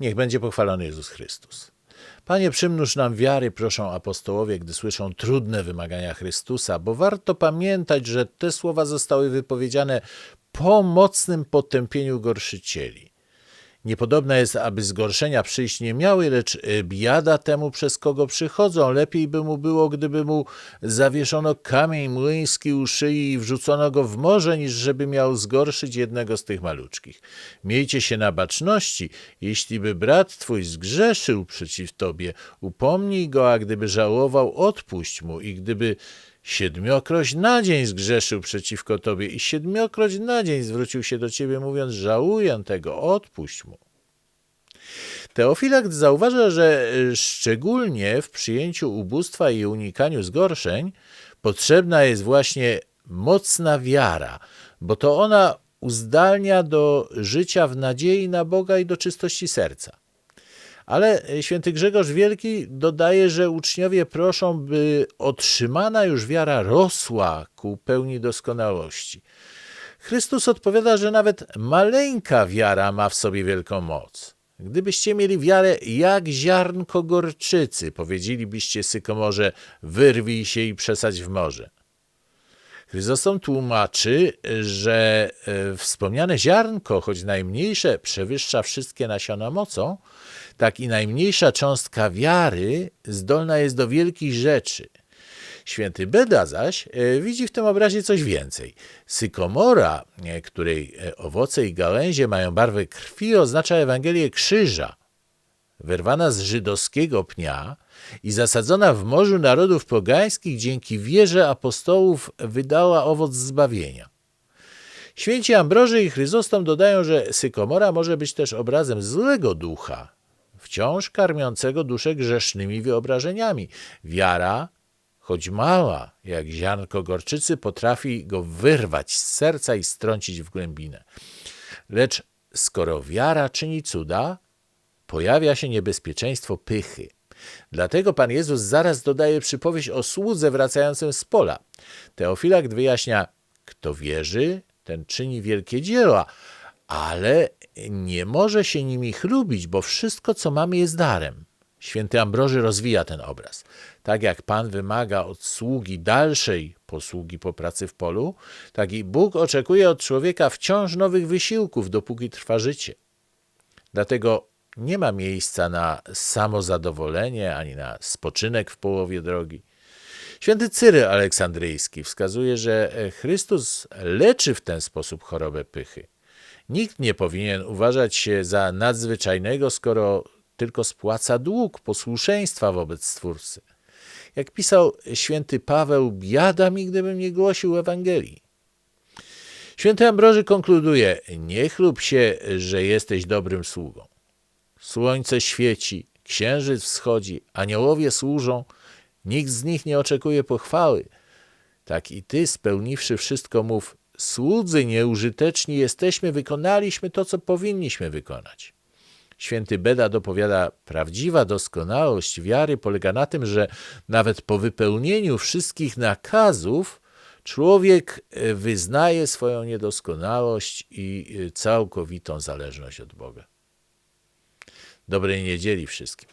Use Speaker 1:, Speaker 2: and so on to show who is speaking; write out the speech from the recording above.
Speaker 1: Niech będzie pochwalony Jezus Chrystus. Panie, przymnóż nam wiary, proszą apostołowie, gdy słyszą trudne wymagania Chrystusa, bo warto pamiętać, że te słowa zostały wypowiedziane po mocnym potępieniu gorszycieli. Niepodobne jest, aby zgorszenia przyjść nie miały, lecz y, biada temu, przez kogo przychodzą. Lepiej by mu było, gdyby mu zawieszono kamień młyński u szyi i wrzucono go w morze, niż żeby miał zgorszyć jednego z tych maluczkich. Miejcie się na baczności. Jeśli by brat twój zgrzeszył przeciw tobie, upomnij go, a gdyby żałował, odpuść mu. I gdyby siedmiokroć na dzień zgrzeszył przeciwko tobie i siedmiokroć na dzień zwrócił się do ciebie, mówiąc, żałuję tego, odpuść mu. Teofilakt zauważa, że y, szczególnie w przyjęciu ubóstwa i unikaniu zgorszeń potrzebna jest właśnie mocna wiara, bo to ona uzdalnia do życia w nadziei na Boga i do czystości serca. Ale y, święty Grzegorz Wielki dodaje, że uczniowie proszą, by otrzymana już wiara rosła ku pełni doskonałości. Chrystus odpowiada, że nawet maleńka wiara ma w sobie wielką moc. Gdybyście mieli wiarę jak ziarnko gorczycy, powiedzielibyście sykomorze, wyrwij się i przesadź w morze. Chryzostom tłumaczy, że e, wspomniane ziarnko, choć najmniejsze, przewyższa wszystkie nasiona mocą, tak i najmniejsza cząstka wiary zdolna jest do wielkich rzeczy. Święty Beda zaś e, widzi w tym obrazie coś więcej. Sykomora, e, której e, owoce i gałęzie mają barwę krwi, oznacza Ewangelię krzyża. Wyrwana z żydowskiego pnia i zasadzona w morzu narodów pogańskich dzięki wierze apostołów wydała owoc zbawienia. Święci Ambroży i Chryzostom dodają, że sykomora może być też obrazem złego ducha, wciąż karmiącego duszę grzesznymi wyobrażeniami. Wiara, choć mała, jak ziarnko gorczycy, potrafi go wyrwać z serca i strącić w głębinę. Lecz skoro wiara czyni cuda, pojawia się niebezpieczeństwo pychy. Dlatego Pan Jezus zaraz dodaje przypowieść o słudze wracającym z pola. Teofilakt wyjaśnia, kto wierzy, ten czyni wielkie dzieła, ale nie może się nimi chlubić, bo wszystko, co mamy, jest darem. Święty Ambroży rozwija ten obraz. Tak jak Pan wymaga od sługi dalszej posługi po pracy w polu, tak i Bóg oczekuje od człowieka wciąż nowych wysiłków, dopóki trwa życie. Dlatego nie ma miejsca na samozadowolenie ani na spoczynek w połowie drogi. Święty Cyry Aleksandryjski wskazuje, że Chrystus leczy w ten sposób chorobę pychy. Nikt nie powinien uważać się za nadzwyczajnego, skoro tylko spłaca dług posłuszeństwa wobec Stwórcy. Jak pisał święty Paweł, biada mi, gdybym nie głosił Ewangelii. Święty Ambroży konkluduje, nie chlub się, że jesteś dobrym sługą. Słońce świeci, księżyc wschodzi, aniołowie służą, nikt z nich nie oczekuje pochwały. Tak i ty, spełniwszy wszystko, mów, słudzy nieużyteczni jesteśmy, wykonaliśmy to, co powinniśmy wykonać. Święty Beda dopowiada, prawdziwa doskonałość wiary polega na tym, że nawet po wypełnieniu wszystkich nakazów człowiek e, wyznaje swoją niedoskonałość i e, całkowitą zależność od Boga. Dobrej niedzieli wszystkim.